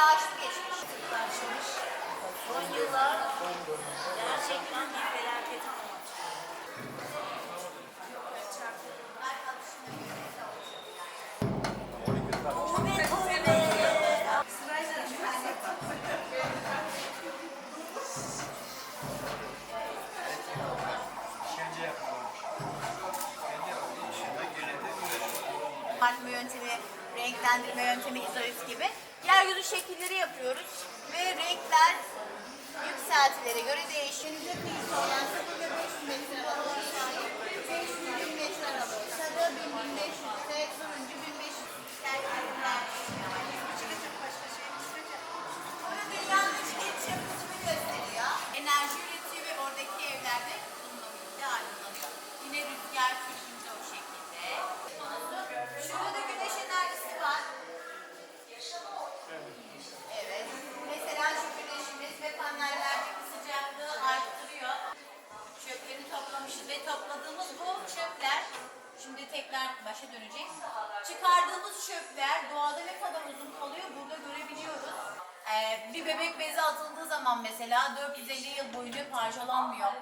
yağışlı geçmiş. Karşımış. Son yıllar gerçekten bir felaket Parfüm yöntemi, renklendirme yöntemi, izolit gibi Yeryüzü şekilleri yapıyoruz ve renkler yükseltilere göre değişiyor. Denize kıyısı olan 0 ve 500 metre aralığı sahip 500 metre aralığı. Sarı 1500 ise turuncu 1500. Sonra dünyanın üçgenç yapısını gösteriyor. Enerji üretiyor ve oradaki evlerde bulunmamakta aydınlanıyor. Yine rüzgar kışında o şekilde. Şurada da güneş enerjisi var. Evet. Mesela şu güneşimiz ve panellerdeki sıcaklığı arttırıyor. Çöpleri toplamışız ve topladığımız bu çöpler şimdi tekrar başa dönecek. Çıkardığımız çöpler doğada ne kadar uzun kalıyor burada görebiliyoruz. Ee, bir bebek bezi atıldığı zaman mesela 450 yıl boyunca parçalanmıyor.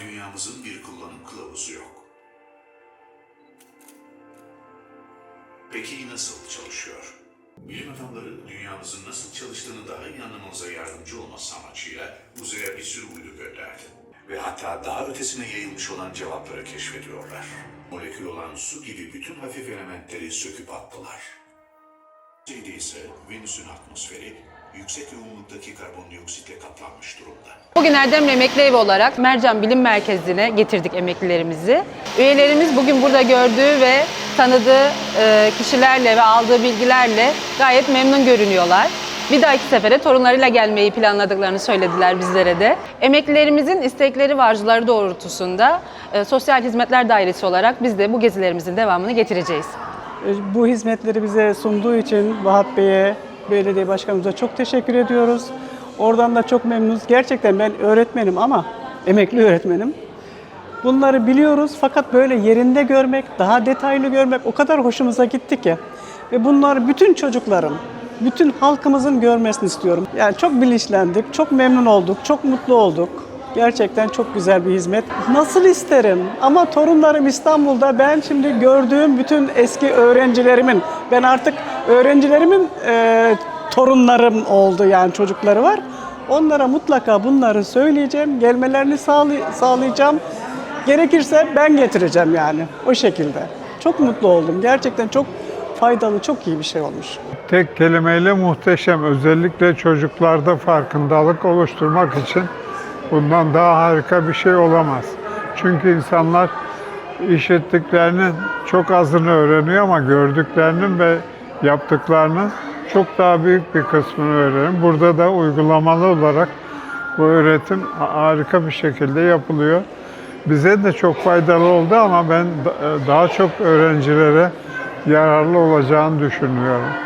Dünyamızın bir kullanım kılavuzu yok. Peki nasıl çalışıyor? Bilim adamları dünyamızın nasıl çalıştığını daha iyi anlamamıza yardımcı olması amacıyla uzaya bir sürü uydu gönderdi. Ve hatta daha ötesine yayılmış olan cevapları keşfediyorlar. Molekül olan su gibi bütün hafif elementleri söküp attılar. Yüzeyde ise Venüs'ün atmosferi yüksek yoğunluktaki karbondioksitle kaplanmış durumda. Bugün Erdemli Emekli Evi olarak Mercan Bilim Merkezi'ne getirdik emeklilerimizi. Üyelerimiz bugün burada gördüğü ve tanıdığı e, kişilerle ve aldığı bilgilerle gayet memnun görünüyorlar. Bir dahaki sefere torunlarıyla gelmeyi planladıklarını söylediler bizlere de. Emeklilerimizin istekleri ve doğrultusunda e, Sosyal Hizmetler Dairesi olarak biz de bu gezilerimizin devamını getireceğiz. Bu hizmetleri bize sunduğu için Vahap Bey'e, belediye başkanımıza çok teşekkür ediyoruz. Oradan da çok memnunuz. Gerçekten ben öğretmenim ama emekli öğretmenim. Bunları biliyoruz fakat böyle yerinde görmek, daha detaylı görmek o kadar hoşumuza gitti ki. Ve bunları bütün çocukların, bütün halkımızın görmesini istiyorum. Yani çok bilinçlendik, çok memnun olduk, çok mutlu olduk. Gerçekten çok güzel bir hizmet. Nasıl isterim ama torunlarım İstanbul'da ben şimdi gördüğüm bütün eski öğrencilerimin, ben artık öğrencilerimin e, torunlarım oldu yani çocukları var. Onlara mutlaka bunları söyleyeceğim, gelmelerini sağlay- sağlayacağım. Gerekirse ben getireceğim yani o şekilde. Çok mutlu oldum. Gerçekten çok faydalı, çok iyi bir şey olmuş. Tek kelimeyle muhteşem. Özellikle çocuklarda farkındalık oluşturmak için bundan daha harika bir şey olamaz. Çünkü insanlar işittiklerinin çok azını öğreniyor ama gördüklerinin ve yaptıklarının çok daha büyük bir kısmını öğreniyor. Burada da uygulamalı olarak bu öğretim harika bir şekilde yapılıyor. Bize de çok faydalı oldu ama ben da- daha çok öğrencilere yararlı olacağını düşünüyorum.